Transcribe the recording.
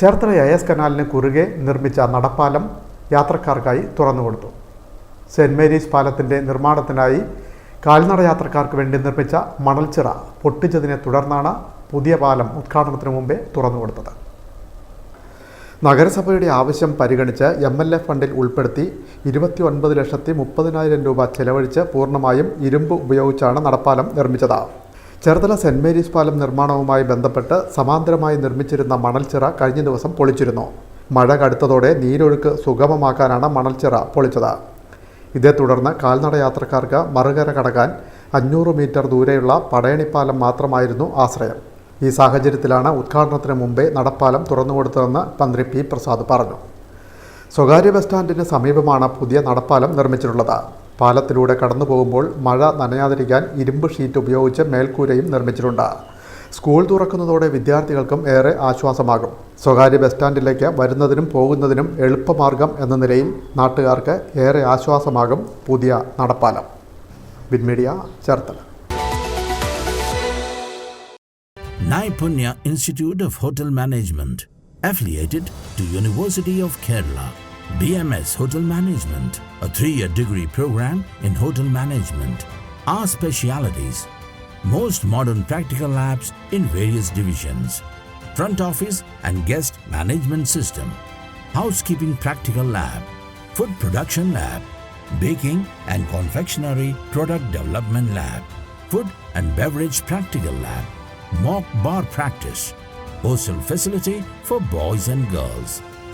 Cherthala S കനാലിന് കുറുകെ നിർമ്മിച്ച നടപ്പാലം യാത്രക്കാർക്കായി തുറന്നുകൊടുത്തു. Saint Mary's പാലത്തിന്റെ നിർമ്മാണത്തിനായി കാൽനട യാത്രക്കാർക്ക് വേണ്ടി നിർമ്മിച്ച മണൽച്ചിറ പൊട്ടിച്ചതിനെ തുടർന്നാണ് പുതിയ പാലം ഉദ്ഘാടനത്തിന് മുമ്പേ തുറന്നുകൊടുത്തത്. നഗരസഭയുടെ ആവശ്യം പരിഗണിച്ച് എം എൽ എ ഫണ്ടിൽ ഉൾപ്പെടുത്തി ഇരുപത്തി ഒൻപത് ലക്ഷത്തി മുപ്പതിനായിരം രൂപ ചെലവഴിച്ച് പൂർണമായും ഇരുമ്പ് ഉപയോഗിച്ചാണ് നടപ്പാലം നിർമ്മിച്ചത്. ചേർത്തല സെന്റ് മേരീസ് പാലം നിർമ്മാണവുമായി ബന്ധപ്പെട്ട് സമാന്തരമായി നിർമ്മിച്ചിരുന്ന മണൽച്ചിറ കഴിഞ്ഞ ദിവസം പൊളിച്ചിരുന്നു. മഴ കടുത്തതോടെ നീരൊഴുക്ക് സുഗമമാക്കാനാണ് മണൽച്ചിറ പൊളിച്ചത്. ഇതേ തുടർന്ന് കാൽനട യാത്രക്കാർക്ക് മറുകര കടക്കാൻ അഞ്ഞൂറ് മീറ്റർ ദൂരെയുള്ള പടയണിപ്പാലം മാത്രമായിരുന്നു ആശ്രയം. ഈ സാഹചര്യത്തിലാണ് ഉദ്ഘാടനത്തിന് മുമ്പേ നടപ്പാലം തുറന്നുകൊടുത്തതെന്ന് മന്ത്രി പി പ്രസാദ് പറഞ്ഞു. സ്വകാര്യ ബസ് സ്റ്റാൻഡിന് സമീപമാണ് പുതിയ നടപ്പാലം നിർമ്മിച്ചിട്ടുള്ളത്. പാലത്തിലൂടെ കടന്നു പോകുമ്പോൾ മഴ നനയാതിരിക്കാൻ ഇരുമ്പ് ഷീറ്റ് ഉപയോഗിച്ച് മേൽക്കൂരയും നിർമ്മിച്ചിട്ടുണ്ട്. സ്കൂൾ തുറക്കുന്നതോടെ വിദ്യാർത്ഥികൾക്കും ഏറെ ആശ്വാസമാകും. സ്വകാര്യ ബസ് സ്റ്റാൻഡിലേക്ക് വരുന്നതിനും പോകുന്നതിനും എളുപ്പമാർഗം എന്ന നിലയിൽ നാട്ടുകാർക്ക് ഏറെ ആശ്വാസമാകും പുതിയ നടപ്പാലം. ബിൻമീഡിയ Cherthala. Naipunya institute of hotel management affiliated to University of Kerala. BMS Hotel Management, a three-year degree program in hotel management. Our specialities: most modern practical labs in various divisions, front office and guest management system, housekeeping practical lab, food production lab, baking and confectionery product development lab, food and beverage practical lab, mock bar practice, hostel facility for boys and girls,